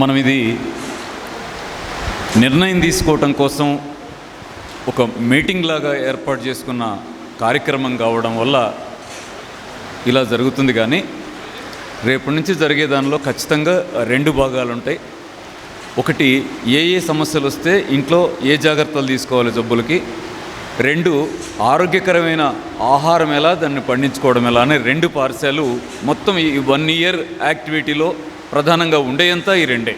మనం ఇది నిర్ణయం తీసుకోవటం కోసం ఒక మీటింగ్ లాగా ఏర్పాటు చేసుకున్న కార్యక్రమం కావడం వల్ల ఇలా జరుగుతుంది కానీ రేపటి నుంచి జరిగే దానిలో ఖచ్చితంగా రెండు భాగాలు ఉంటాయి. ఒకటి ఏ ఏ సమస్యలు వస్తే ఇంట్లో ఏ జాగ్రత్తలు తీసుకోవాలి జబ్బులకి? రెండు ఆరోగ్యకరమైన ఆహారం ఎలా దాన్ని పండించుకోవడం ఎలా అనే రెండు పార్శాలు మొత్తం ఈ వన్ ఇయర్ యాక్టివిటీలో ప్రధానంగా ఉండేయంతా ఈ రెండే.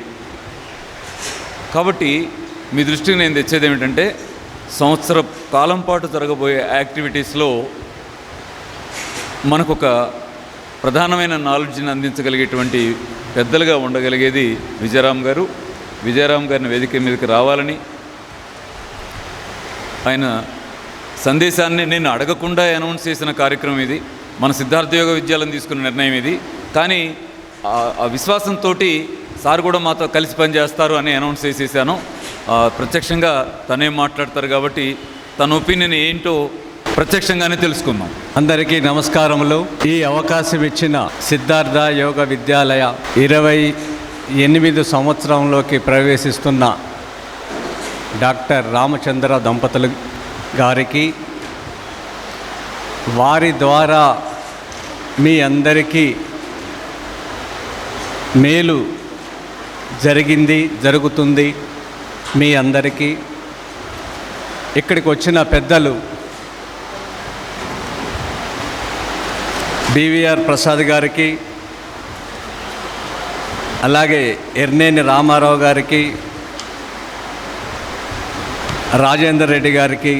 కాబట్టి మీ దృష్టికి నేను తెచ్చేది ఏమిటంటే సంవత్సర కాలం పాటు జరగబోయే యాక్టివిటీస్లో మనకు ఒక ప్రధానమైన నాలెడ్జ్ని అందించగలిగేటువంటి పెద్దలుగా ఉండగలిగేది విజయరామ్ గారు. విజయరామ్ గారిని వేదిక మీదకి రావాలని ఆయన సందేశాన్ని నేను అడగకుండా అనౌన్స్ చేసిన కార్యక్రమం ఇది. మన సిద్ధార్థ యోగ విద్యాలయం తీసుకున్న నిర్ణయం ఇది. కానీ ఆ- విశ్వాసంతో సార్ కూడా మాతో కలిసి పనిచేస్తారు అని అనౌన్స్ చేసేసాను. ప్రత్యక్షంగా తనేం మాట్లాడతారు కాబట్టి తన ఒపీనియన్ ఏంటో ప్రత్యక్షంగానే తెలుసుకుందాం. అందరికీ నమస్కారములు. ఈ అవకాశం ఇచ్చిన సిద్ధార్థ యోగ విద్యాలయ ఇరవై ఎనిమిది సంవత్సరంలోకి ప్రవేశిస్తున్న డాక్టర్ రామచంద్ర దంపతులు గారికి వారి ద్వారా మీ అందరికీ మేలు జరిగింది జరుగుతుంది మీ అందరికీ. ఇక్కడికి వచ్చిన పెద్దలు బీవీఆర్ ప్రసాద్ గారికి అలాగే ఎర్నేని రామారావు గారికి రాజేందర్ రెడ్డి గారికి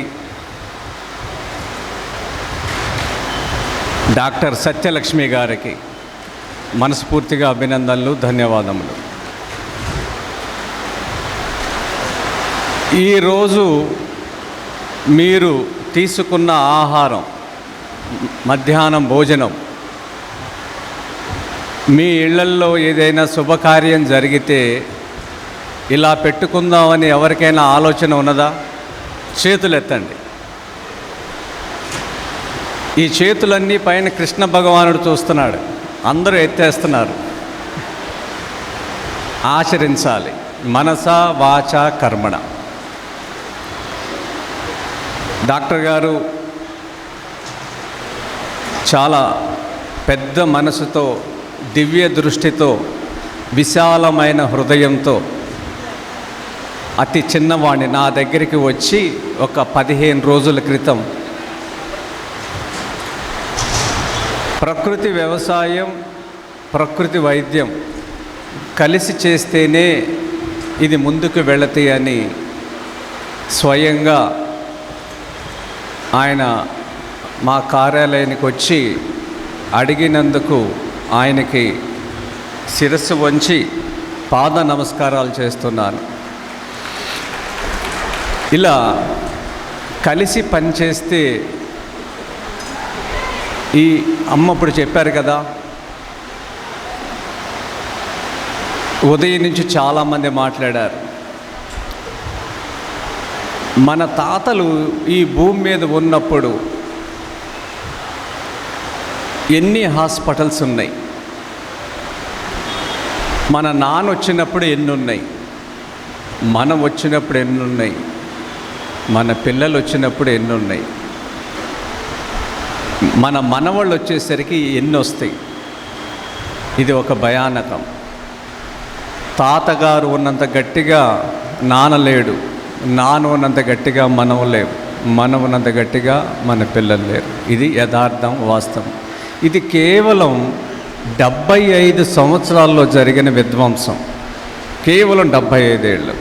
డాక్టర్ సత్యలక్ష్మి గారికి మనస్ఫూర్తిగా అభినందనలు ధన్యవాదములు. ఈరోజు మీరు తీసుకున్న ఆహారం మధ్యాహ్నం భోజనం మీ ఇళ్ళల్లో ఏదైనా శుభకార్యం జరిగితే ఇలా పెట్టుకుందామని ఎవరికైనా ఆలోచన ఉన్నదా? చేతులు ఎత్తండి ఈ చేతులన్నీ పైన కృష్ణ భగవానుడు చూస్తున్నాడు. అందరూ ఎత్తేస్తున్నారు. ఆచరించాలి. మనస వాచ కర్మణ. డాక్టర్ గారు చాలా పెద్ద మనసుతో దివ్య దృష్టితో విశాలమైన హృదయంతో అతి చిన్నవాణ్ణి నా దగ్గరికి వచ్చి ఒక పదిహేను రోజుల క్రితం ప్రకృతి వ్యవసాయం ప్రకృతి వైద్యం కలిసి చేస్తేనే ఇది ముందుకు వెళతాయి అని స్వయంగా ఆయన మా కార్యాలయానికి వచ్చి అడిగినందుకు ఆయనకి శిరస్సు వంచి పాద నమస్కారాలు చేస్తున్నాను. ఇలా కలిసి పనిచేస్తే ఈ అమ్మ ఇప్పుడు చెప్పారు కదా ఉదయం నుంచి చాలామంది మాట్లాడారు. మన తాతలు ఈ భూమి మీద ఉన్నప్పుడు ఎన్ని హాస్పిటల్స్ ఉన్నాయి? మన నాన్న వచ్చినప్పుడు ఎన్ని ఉన్నాయి మనం వచ్చినప్పుడు ఎన్ని ఉన్నాయి మన పిల్లలు వచ్చినప్పుడు ఎన్ని ఉన్నాయి మన మనవాళ్ళు వచ్చేసరికి ఎన్ని వస్తాయి? ఇది ఒక భయానకం. తాతగారు ఉన్నంత గట్టిగా నాన్న లేడు. నాన్న ఉన్నంత గట్టిగా మనం లేవు. మనం ఉన్నంత గట్టిగా మన పిల్లలు లేరు. ఇది యథార్థం వాస్తవం. ఇది కేవలం డెబ్భై ఐదు సంవత్సరాల్లో జరిగిన విధ్వంసం. కేవలం డెబ్భై ఐదేళ్ళు.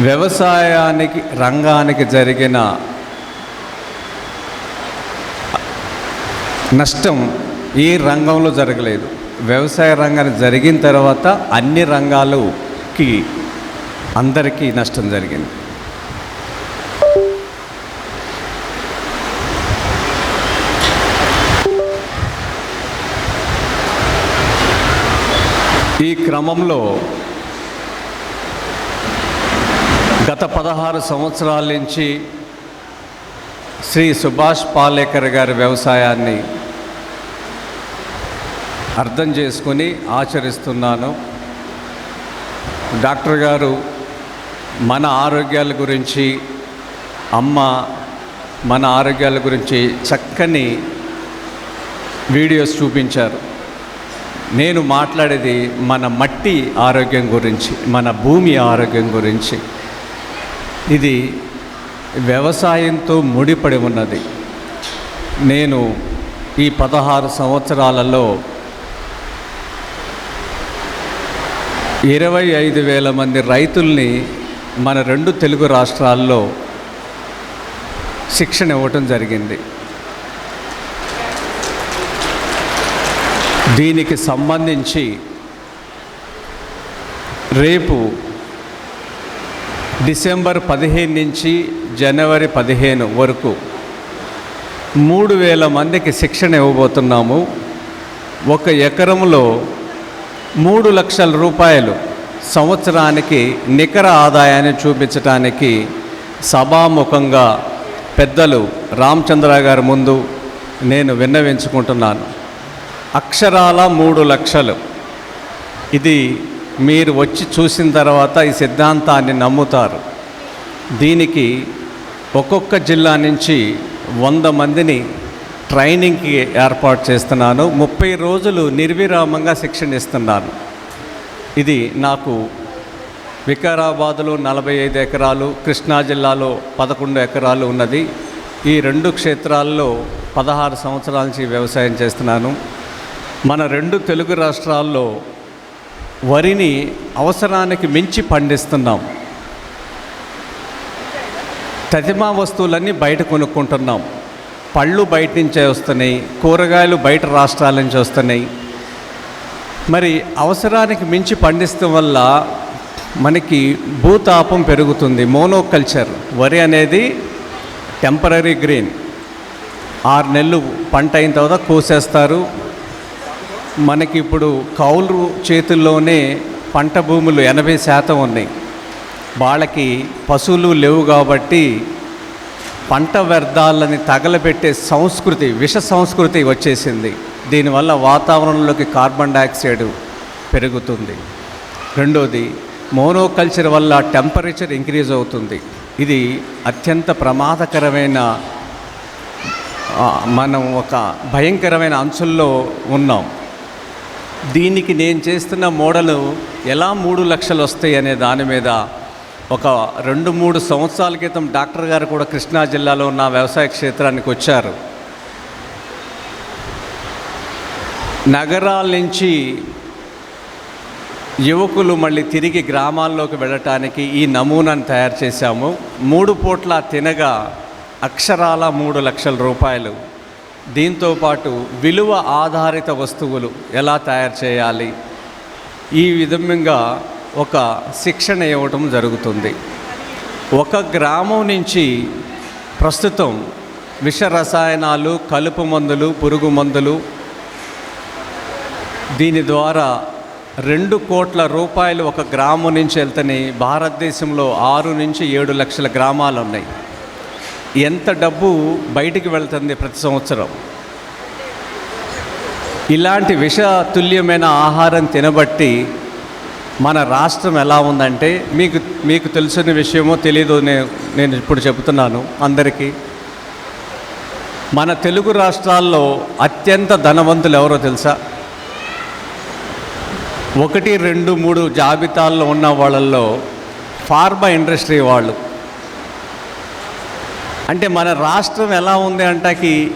వ్యవసాయానికి రంగానికి జరిగిన నష్టం ఏ రంగంలో జరగలేదు. వ్యవసాయ రంగానికి జరిగిన తర్వాత అన్ని రంగాలకి అందరికీ నష్టం జరిగింది. ఈ క్రమంలో గత పదహారు సంవత్సరాల నుంచి శ్రీ సుభాష్ పాలేకర్ గారి వ్యవసాయాన్ని అర్థం చేసుకొని ఆచరిస్తున్నాను. డాక్టర్ గారు మన ఆరోగ్యాల గురించి అమ్మ మన ఆరోగ్యాల గురించి చక్కని వీడియోస్ చూపించారు. నేను మాట్లాడేది మన మట్టి ఆరోగ్యం గురించి మన భూమి ఆరోగ్యం గురించి. ఇది వ్యవసాయంతో ముడిపడి ఉన్నది. నేను ఈ పదహారు సంవత్సరాలలో ఇరవై ఐదు వేల మంది రైతుల్ని మన రెండు తెలుగు రాష్ట్రాల్లో శిక్షణ ఇవ్వటం జరిగింది. దీనికి సంబంధించి రేపు డిసెంబర్ పదిహేను నుంచి జనవరి పదిహేను వరకు మూడు వేల మందికి శిక్షణ ఇవ్వబోతున్నాము. ఒక ఎకరంలో మూడు లక్షల రూపాయలు సంవత్సరానికి నికర ఆదాయాన్ని చూపించటానికి సభాముఖంగా పెద్దలు రామచంద్ర గారి ముందు నేను విన్నవించుకుంటున్నాను. అక్షరాల మూడు లక్షలు. ఇది మీరు వచ్చి చూసిన తర్వాత ఈ సిద్ధాంతాన్ని నమ్ముతారు. దీనికి ఒక్కొక్క జిల్లా నుంచి వంద మందిని ట్రైనింగ్కి ఏర్పాటు చేస్తున్నాను. ముప్పై రోజులు నిర్విరామంగా శిక్షణ ఇస్తున్నాను. ఇది నాకు వికారాబాదులో నలభై ఐదు ఎకరాలు కృష్ణా జిల్లాలో పదకొండు ఎకరాలు ఉన్నది. ఈ రెండు క్షేత్రాల్లో పదహారు సంవత్సరాల నుంచి వ్యవసాయం చేస్తున్నాను. మన రెండు తెలుగు రాష్ట్రాల్లో వరిని అవసరానికి మించి పండిస్తున్నాం. తదిమా వస్తువులన్నీ బయట కొనుక్కుంటున్నాం. పళ్ళు బయట నుంచే వస్తున్నాయి కూరగాయలు బయట రాష్ట్రాల నుంచి వస్తున్నాయి. మరి అవసరానికి మించి పండిస్తాం వల్ల మనకి భూతాపం పెరుగుతుంది మోనోకల్చర్ వరి అనేది టెంపరీ గ్రీన్ ఆరు నెలలు పంట అయిన తర్వాత కోసేస్తారు. మనకి ఇప్పుడు కౌలు చేతుల్లోనే పంట భూములు ఎనభై శాతం ఉన్నాయి. వాళ్ళకి పశువులు లేవు కాబట్టి పంట వ్యర్థాలని తగలబెట్టే సంస్కృతి విష సంస్కృతి వచ్చేసింది. దీనివల్ల వాతావరణంలోకి కార్బన్ డైఆక్సైడ్ పెరుగుతుంది. రెండోది మోనోకల్చర్ వల్ల టెంపరేచర్ ఇంక్రీజ్ అవుతుంది. ఇది అత్యంత ప్రమాదకరమైన మనం ఒక భయంకరమైన అంచుల్లో ఉన్నాం. దీనికి నేను చేస్తున్న మోడలు ఎలా మూడు లక్షలు వస్తాయి అనే దాని మీద ఒక రెండు మూడు సంవత్సరాల క్రితం డాక్టర్ గారు కూడా కృష్ణా జిల్లాలో ఉన్న వ్యవసాయ క్షేత్రానికి వచ్చారు. నగరాల నుంచి యువకులు మళ్ళీ తిరిగి గ్రామాల్లోకి వెళ్ళటానికి ఈ నమూనాను తయారు చేశాము. మూడు పూట్ల తినగా అక్షరాల మూడు లక్షల రూపాయలు. దీంతోపాటు విలువ ఆధారిత వస్తువులు ఎలా తయారు చేయాలి? ఈ విధంగా ఒక శిక్షణ ఇవ్వటం జరుగుతుంది. ఒక గ్రామం నుంచి ప్రస్తుతం విష రసాయనాలు కలుపు మందులు పురుగు మందులు దీని ద్వారా రెండు కోట్ల రూపాయలు ఒక గ్రామం నుంచి వెళ్తున్నాయి భారతదేశంలో ఆరు నుంచి ఏడు లక్షల గ్రామాలు ఉన్నాయి. ఎంత డబ్బు బయటికి వెళ్తుంది ప్రతి సంవత్సరం? ఇలాంటి విషతుల్యమైన ఆహారం తినబట్టి మన రాష్ట్రం ఎలా ఉందంటే మీకు మీకు తెలిసిన విషయమో తెలియదు నేను నేను ఇప్పుడు చెబుతున్నాను అందరికీ. మన తెలుగు రాష్ట్రాల్లో అత్యంత ధనవంతులు ఎవరో తెలుసా? ఒకటి రెండు మూడు జాబితాల్లో ఉన్న వాళ్ళల్లో ఫార్మా ఇండస్ట్రీ వాళ్ళు. అంటే మన రాష్ట్రం ఎలా ఉంది అంటాకి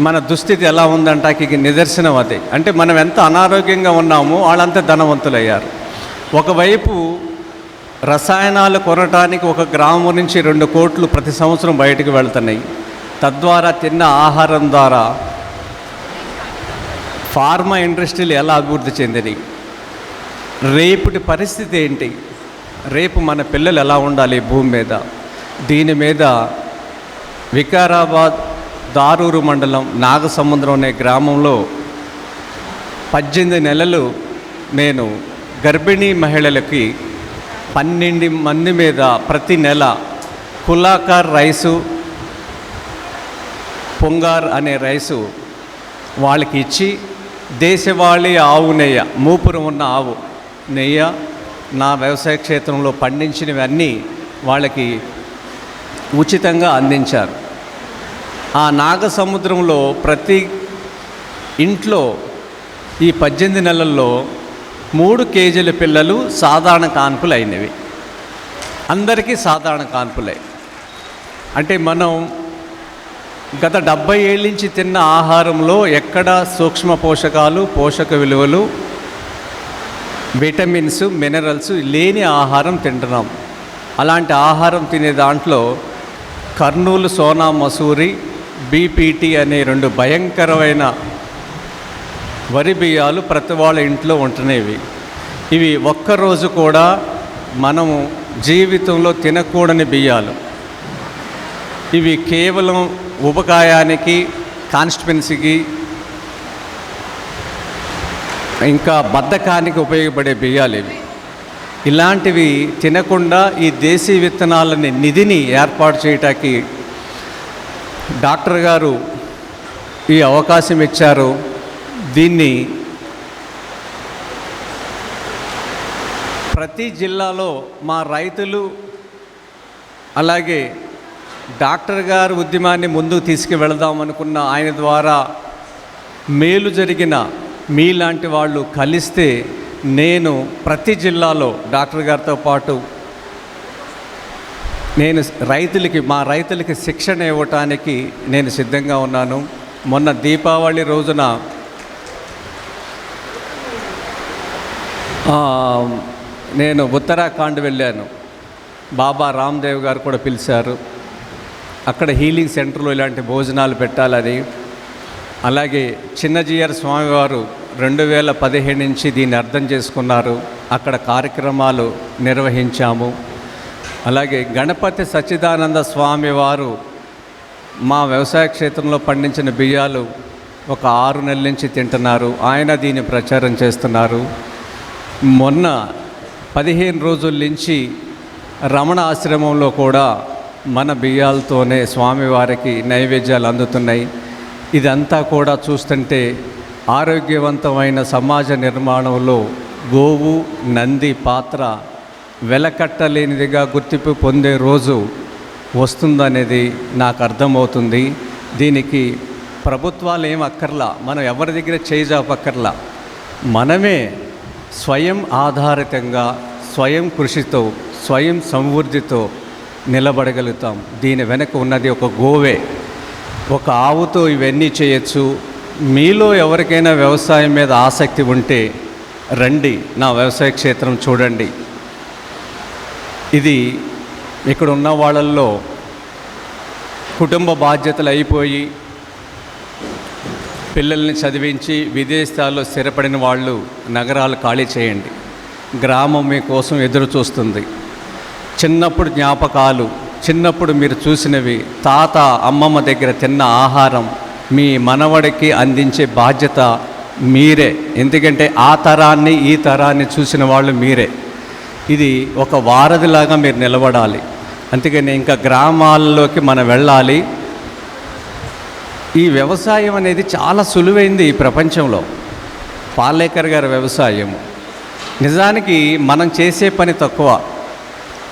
మన దుస్థితి ఎలా ఉందంటాకి నిదర్శనం అది. అంటే మనం ఎంత అనారోగ్యంగా ఉన్నామో వాళ్ళంతా ధనవంతులయ్యారు. ఒకవైపు రసాయనాలు కొనటానికి ఒక గ్రామం నుంచి రెండు కోట్లు ప్రతి సంవత్సరం బయటకు వెళ్తున్నాయి. తద్వారా తిన్న ఆహారం ద్వారా ఫార్మా ఇండస్ట్రీలు ఎలా అభివృద్ధి చెందినాయి? రేపటి పరిస్థితి ఏంటి? రేపు మన పిల్లలు ఎలా ఉండాలి భూమి మీద? దీని మీద వికారాబాద్ దారూరు మండలం నాగసముద్రం అనే గ్రామంలో పద్దెనిమిది నెలలు నేను గర్భిణీ మహిళలకి పన్నెండు మంది మీద ప్రతి నెల కులాకార్ రైసు పొంగార్ అనే రైసు వాళ్ళకి ఇచ్చి దేశవాళీ ఆవు నెయ్య మూపురం ఉన్న ఆవు నెయ్య నా వ్యవసాయ క్షేత్రంలో పండించినవన్నీ వాళ్ళకి ఉచితంగా అందించారు. ఆ నాగ సముద్రంలో ప్రతి ఇంట్లో ఈ పద్దెనిమిది నెలల్లో మూడు కేజీల పిల్లలు సాధారణ కాన్పులు అయినవి అందరికీ సాధారణ కాన్పులే. అంటే మనం గత డెబ్బై ఏళ్ళ నుంచి తిన్న ఆహారంలో ఎక్కడ సూక్ష్మ పోషకాలు పోషక విలువలు విటమిన్స్ మినరల్స్ లేని ఆహారం తింటున్నాం. అలాంటి ఆహారం తినే దాంట్లో కర్నూలు సోనా మసూరి బీపీటీ అనే రెండు భయంకరమైన వరి బియ్యాలు ప్రతి వాళ్ళ ఇంట్లో ఉంటునేవి. ఇవి ఒక్కరోజు కూడా మనము జీవితంలో తినకూడని బియ్యాలు. ఇవి కేవలం ఉపకాయానికి కాన్స్టిట్యున్సీకి ఇంకా బద్ధకానికి ఉపయోగపడే బియ్యాలు ఇవి. ఇలాంటివి తినకుండా ఈ దేశీ విత్తనాలని నిధిని ఏర్పాటు చేయటానికి డాక్టర్ గారు ఈ అవకాశం ఇచ్చారు. దీన్ని ప్రతి జిల్లాలో మా రైతులు అలాగే డాక్టర్ గారు ఉద్యమాన్ని ముందుకు తీసుకువెళదాం అనుకున్న ఆయన ద్వారా మేలు జరిగిన మీలాంటి వాళ్ళు కలిస్తే నేను ప్రతి జిల్లాలో డాక్టర్ గారితో పాటు నేను రైతులకి మా రైతులకి శిక్షణ ఇవ్వటానికి నేను సిద్ధంగా ఉన్నాను. మొన్న దీపావళి రోజున నేను ఉత్తరాఖండ్ వెళ్ళాను. బాబా రామ్దేవ్ గారు కూడా పిలిచారు. అక్కడ హీలింగ్ సెంటర్లో ఇలాంటి భోజనాలు పెట్టాలని. అలాగే చిన్నజీయర్ స్వామివారు రెండు వేల పదిహేను నుంచి దీన్ని అర్థం చేసుకున్నారు. అక్కడ కార్యక్రమాలు నిర్వహించాము. అలాగే గణపతి సచ్చిదానంద స్వామి వారు మా వ్యవసాయ క్షేత్రంలో పండించిన బియ్యాలు ఒక ఆరు నెలల నుంచి తింటున్నారు. ఆయన దీన్ని ప్రచారం చేస్తున్నారు. మొన్న పదిహేను రోజుల నుంచి రమణ ఆశ్రమంలో కూడా మన బియ్యాలతోనే స్వామివారికి నైవేద్యాలు అందుతున్నాయి. ఇదంతా కూడా చూస్తుంటే ఆరోగ్యవంతమైన సమాజ నిర్మాణంలో గోవు నంది పాత్ర వెలకట్టలేనిదిగా గుర్తింపు పొందే రోజు వస్తుందనేది నాకు అర్థమవుతుంది. దీనికి ప్రభుత్వాలు ఏం అక్కర్లా? మనం ఎవరి దగ్గర చేజాపక్కర్లా మనమే స్వయం ఆధారితంగా స్వయం కృషితో స్వయం సమృద్ధితో నిలబడగలుగుతాం. దీని వెనక ఉన్నది ఒక గోవే. ఒక ఆవుతో ఇవన్నీ చేయొచ్చు. మీలో ఎవరికైనా వ్యవసాయం మీద ఆసక్తి ఉంటే రండి నా వ్యవసాయ క్షేత్రం చూడండి. ఇది ఇక్కడ ఉన్న వాళ్ళల్లో కుటుంబ బాధ్యతలు అయిపోయి పిల్లల్ని చదివించి విదేశాల్లో స్థిరపడిన వాళ్ళు నగరాలు ఖాళీ చేయండి. గ్రామం మీకోసం ఎదురు చూస్తుంది. చిన్నప్పుడు జ్ఞాపకాలు చిన్నప్పుడు మీరు చూసినవి తాత అమ్మమ్మ దగ్గర తిన్న ఆహారం మీ మనవడికి అందించే బాధ్యత మీరే. ఎందుకంటే ఆ తరాన్ని ఈ తరాన్ని చూసిన వాళ్ళు మీరే. ఇది ఒక వారధిలాగా మీరు నిలబడాలి. అందుకని ఇంకా గ్రామాల్లోకి మనం వెళ్ళాలి. ఈ వ్యవసాయం అనేది చాలా సులువైంది ఈ ప్రపంచంలో. పాలేకర్ గారి వ్యవసాయం నిజానికి మనం చేసే పని తక్కువ.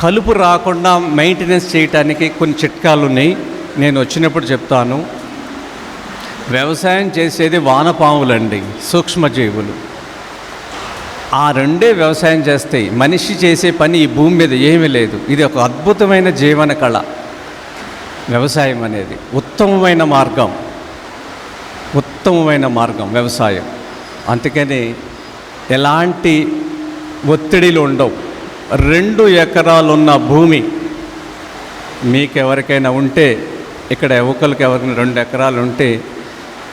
కలుపు రాకుండా మెయింటెనెన్స్ చేయటానికి కొన్ని చిట్కాలు ఉన్నాయి. నేను వచ్చినప్పుడు చెప్తాను. వ్యవసాయం చేసేది వానపాములండి సూక్ష్మజీవులు. ఆ రెండే వ్యవసాయం చేస్తాయి మనిషి చేసే పని ఈ భూమి మీద ఏమీ లేదు. ఇది ఒక అద్భుతమైన జీవన కళ. వ్యవసాయం అనేది ఉత్తమమైన మార్గం. ఉత్తమమైన మార్గం వ్యవసాయం. అందుకని ఎలాంటి ఒత్తిడిలు ఉండవు. రెండు ఎకరాలున్న భూమి మీకు ఎవరికైనా ఉంటే ఇక్కడ యువకులకు ఎవరికైనా రెండు ఎకరాలు ఉంటే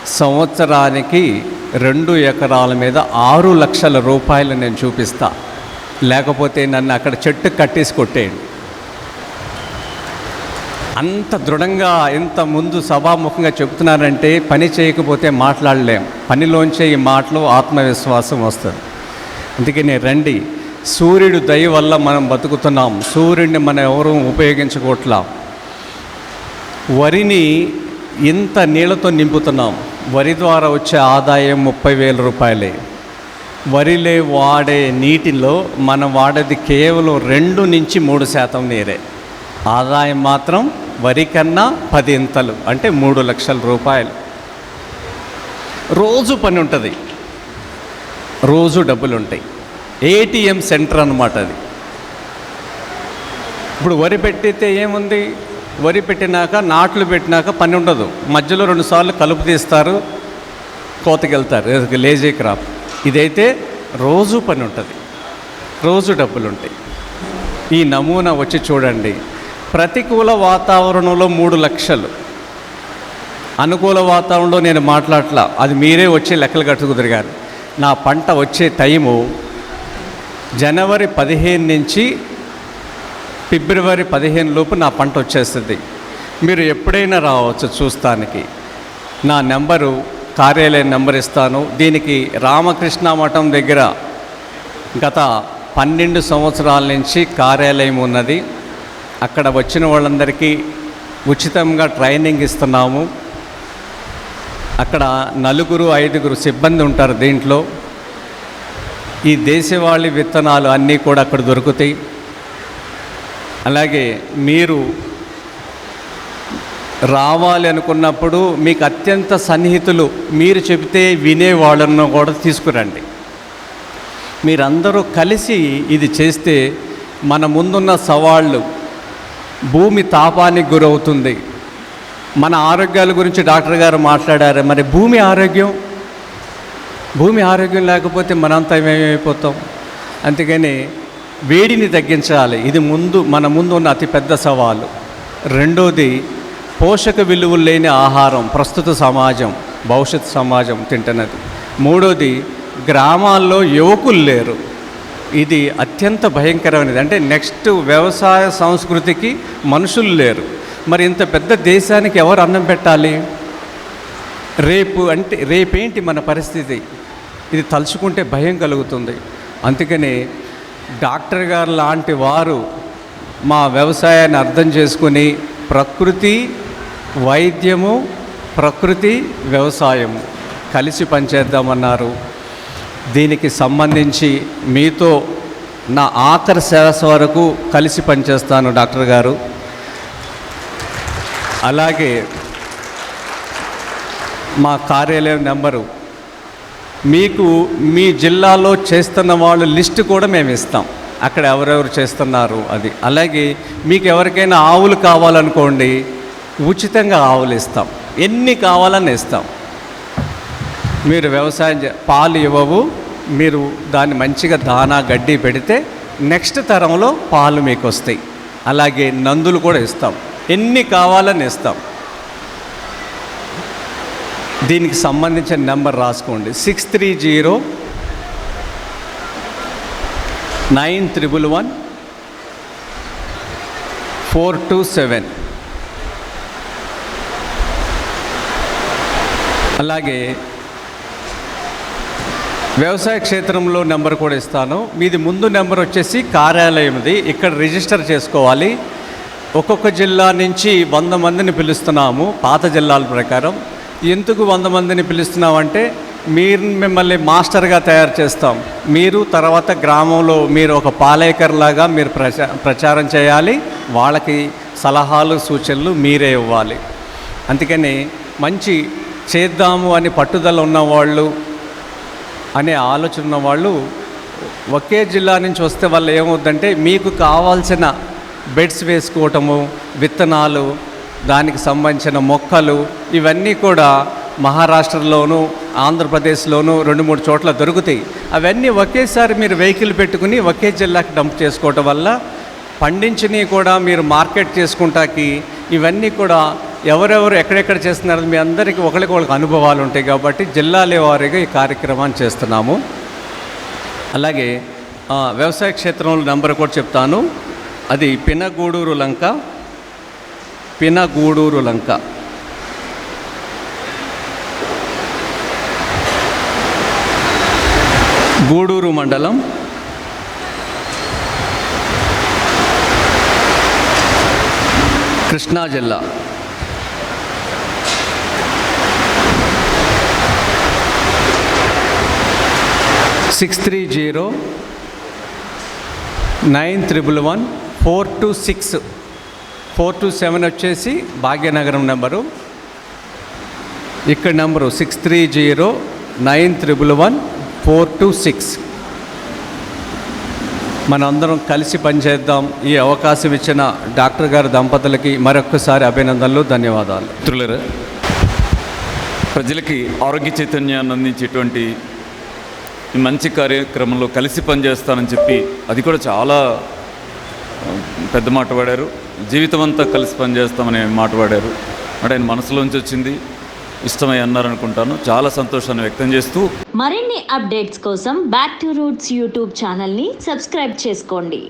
సంవత్సరానికి రెండు ఎకరాల మీద ఆరు లక్షల రూపాయలు నేను చూపిస్తా. లేకపోతే నన్ను అక్కడ చెట్టు కట్టేసి కొట్టేయండి. అంత దృఢంగా ఇంత ముందు సభాముఖంగా చెప్తున్నారంటే పని చేయకపోతే మాట్లాడలేం. పనిలోంచే ఈ మాటలు ఆత్మవిశ్వాసం వస్తుంది. అందుకని రండి. సూర్యుడు దయ వల్ల మనం బతుకుతున్నాం. సూర్యుడిని మనం ఎవరూ ఉపయోగించుకోవట్లా వరిని ఇంత నీళ్ళతో నింపుతున్నాం. వరి ద్వారా వచ్చే ఆదాయం ముప్పై వేల రూపాయలే. వరిలే వాడే నీటిలో మనం వాడేది కేవలం రెండు నుంచి మూడు శాతం నీరే. ఆదాయం మాత్రం వరి కన్నా పది ఇంతలు అంటే మూడు లక్షల రూపాయలు. రోజు పని ఉంటుంది. రోజు డబ్బులు ఉంటాయి ఏటీఎం సెంటర్ అన్నమాట అది. ఇప్పుడు వరి పెట్టితే ఏముంది? వరి పెట్టినాక నాట్లు పెట్టినాక పని ఉండదు. మధ్యలో రెండుసార్లు కలుపు తీస్తారు కోతకెళ్తారు. Lazy crop. ఇదైతే రోజు పని ఉంటుంది. రోజు డబ్బులు ఉంటాయి ఈ నమూనా వచ్చి చూడండి. ప్రతికూల వాతావరణంలో మూడు లక్షలు. అనుకూల వాతావరణంలో నేను మాట్లాడలా అది మీరే వచ్చి లెక్కలు కట్టుకుదిరిగారు నా పంట వచ్చే టైము జనవరి పదిహేను నుంచి ఫిబ్రవరి పదిహేను లోపు నా పంట వచ్చేస్తుంది. మీరు ఎప్పుడైనా రావచ్చు చూస్తానికి. నా నెంబరు కార్యాలయం నెంబర్ ఇస్తాను. దీనికి రామకృష్ణ మఠం దగ్గర గత పన్నెండు సంవత్సరాల నుంచి కార్యాలయం ఉన్నది. అక్కడ వచ్చిన వాళ్ళందరికీ ఉచితంగా ట్రైనింగ్ ఇస్తున్నాము. అక్కడ నలుగురు ఐదుగురు సిబ్బంది ఉంటారు దీంట్లో. ఈ దేశవాళీ విత్తనాలు అన్నీ కూడా అక్కడ దొరుకుతాయి. అలాగే మీరు రావాలి అనుకున్నప్పుడు మీకు అత్యంత సన్నిహితులు మీరు చెబితే వినే వాళ్ళను కూడా తీసుకురండి. మీరందరూ కలిసి ఇది చేస్తే మన ముందున్న సవాళ్ళు భూమి తాపానికి గురవుతుంది. మన ఆరోగ్యాల గురించి డాక్టర్ గారు మాట్లాడారు. మరి భూమి ఆరోగ్యం? భూమి ఆరోగ్యం లేకపోతే మనంతా ఏమైపోతాం? అందుకని వేడిని తగ్గించాలి. ఇది ముందు మన ముందు ఉన్న అతిపెద్ద సవాలు. రెండోది పోషక విలువలు లేని ఆహారం ప్రస్తుత సమాజం భవిష్యత్ సమాజం తింటున్నది. మూడోది గ్రామాల్లో యువకులు లేరు. ఇది అత్యంత భయంకరమైనది. అంటే నెక్స్ట్ వ్యవసాయ సంస్కృతికి మనుషులు లేరు. మరి ఇంత పెద్ద దేశానికి ఎవరు అన్నం పెట్టాలి? రేపు అంటే రేపేంటి మన పరిస్థితి? ఇది తలుచుకుంటే భయం కలుగుతుంది. అందుకని డాక్టర్ గారు లాంటి వారు మా వ్యవసాయాన్ని అర్థం చేసుకుని ప్రకృతి వైద్యము ప్రకృతి వ్యవసాయము కలిసి పనిచేద్దామన్నారు. దీనికి సంబంధించి మీతో నా ఆఖరి శ్వాస వరకు కలిసి పనిచేస్తాను డాక్టర్ గారు. అలాగే మా కార్యాలయం నెంబరు మీకు మీ జిల్లాలో చేస్తున్న వాళ్ళు లిస్ట్ కూడా మేము ఇస్తాం. అక్కడ ఎవరెవరు చేస్తున్నారు అది. అలాగే మీకు ఎవరికైనా ఆవులు కావాలనుకోండి ఉచితంగా ఆవులు ఇస్తాం. ఎన్ని కావాలని ఇస్తాం. మీరు వ్యవసాయం చే- పాలు ఇవ్వవు మీరు దాన్ని మంచిగా దానా గడ్డి పెడితే నెక్స్ట్ తరంలో పాలు మీకు వస్తాయి. అలాగే నందులు కూడా ఇస్తాం. ఎన్ని కావాలని ఇస్తాం. దీనికి సంబంధించిన నెంబర్ రాసుకోండి. Six three zero nine triple one four two seven. అలాగే వ్యవసాయ క్షేత్రంలో నెంబర్ కూడా ఇస్తాను. మీది ముందు నెంబర్ వచ్చేసి కార్యాలయంది. ఇక్కడ రిజిస్టర్ చేసుకోవాలి. ఒక్కొక్క జిల్లా నుంచి వంద మందిని పిలుస్తున్నాము పాత జిల్లాల ప్రకారం. ఎందుకు వంద మందిని పిలుస్తున్నామంటే మీరు మిమ్మల్ని మాస్టర్గా తయారు చేస్తాం. మీరు తర్వాత గ్రామంలో మీరు ఒక పాలేకర్లాగా మీరు ప్రచా ప్రచారం చేయాలి. వాళ్ళకి సలహాలు సూచనలు మీరే ఇవ్వాలి. అందుకని మంచి చేద్దాము అని పట్టుదల ఉన్నవాళ్ళు అనే ఆలోచన ఉన్న వాళ్ళు ఒకే జిల్లా నుంచి వస్తే వాళ్ళు ఏమవుద్దంటే మీకు కావాల్సిన బెడ్స్ వేసుకోవటము విత్తనాలు దానికి సంబంధించిన మొక్కలు ఇవన్నీ కూడా మహారాష్ట్రలోను ఆంధ్రప్రదేశ్లోను రెండు మూడు చోట్ల దొరుకుతాయి. అవన్నీ ఒకేసారి మీరు వెహికల్ పెట్టుకుని ఒకే జిల్లాకి డంప్ చేసుకోవటం వల్ల పండించినవి కూడా మీరు మార్కెట్ చేసుకుంటాకి ఇవన్నీ కూడా ఎవరెవరు ఎక్కడెక్కడ చేస్తున్నారు మీ అందరికీ ఒకరికి ఒకరికి అనుభవాలు ఉంటాయి కాబట్టి జిల్లాల వారీగా ఈ కార్యక్రమాన్ని చేస్తున్నాము. అలాగే వ్యవసాయ క్షేత్రంలో నెంబర్ కూడా చెప్తాను. అది పినగూడూరు లంక. పినగూడూరు లంక. గూడూరు మండలం. కృష్ణా జిల్లా. Six three zero nine triple one four two six four two seven వచ్చేసి భాగ్యనగరం నెంబరు. ఇక్కడ number six three zero nine triple one four two six. మనందరం కలిసి పనిచేద్దాం. ఈ అవకాశం ఇచ్చిన డాక్టర్ గారి దంపతులకి మరొక్కసారి అభినందనలు ధన్యవాదాలు. మిత్రులరా ప్రజలకి ఆరోగ్య చైతన్యాన్ని అందించేటువంటి ఈ మంచి కార్యక్రమంలో కలిసి పనిచేస్తానని చెప్పి అది కూడా చాలా పెద్ద మాట వాడారు. జీవితం అంతా కలిసి పనిచేస్తామనే మాట వాడారు. అంటే ఆయన మనసులోంచి వచ్చింది. ఇష్టమై అన్నారనుకుంటాను. చాలా సంతోషాన్ని వ్యక్తం చేస్తూ మరిన్ని అప్డేట్స్ కోసం బ్యాక్ టు రూట్స్ యూట్యూబ్ ఛానల్ని సబ్స్క్రైబ్ చేసుకోండి.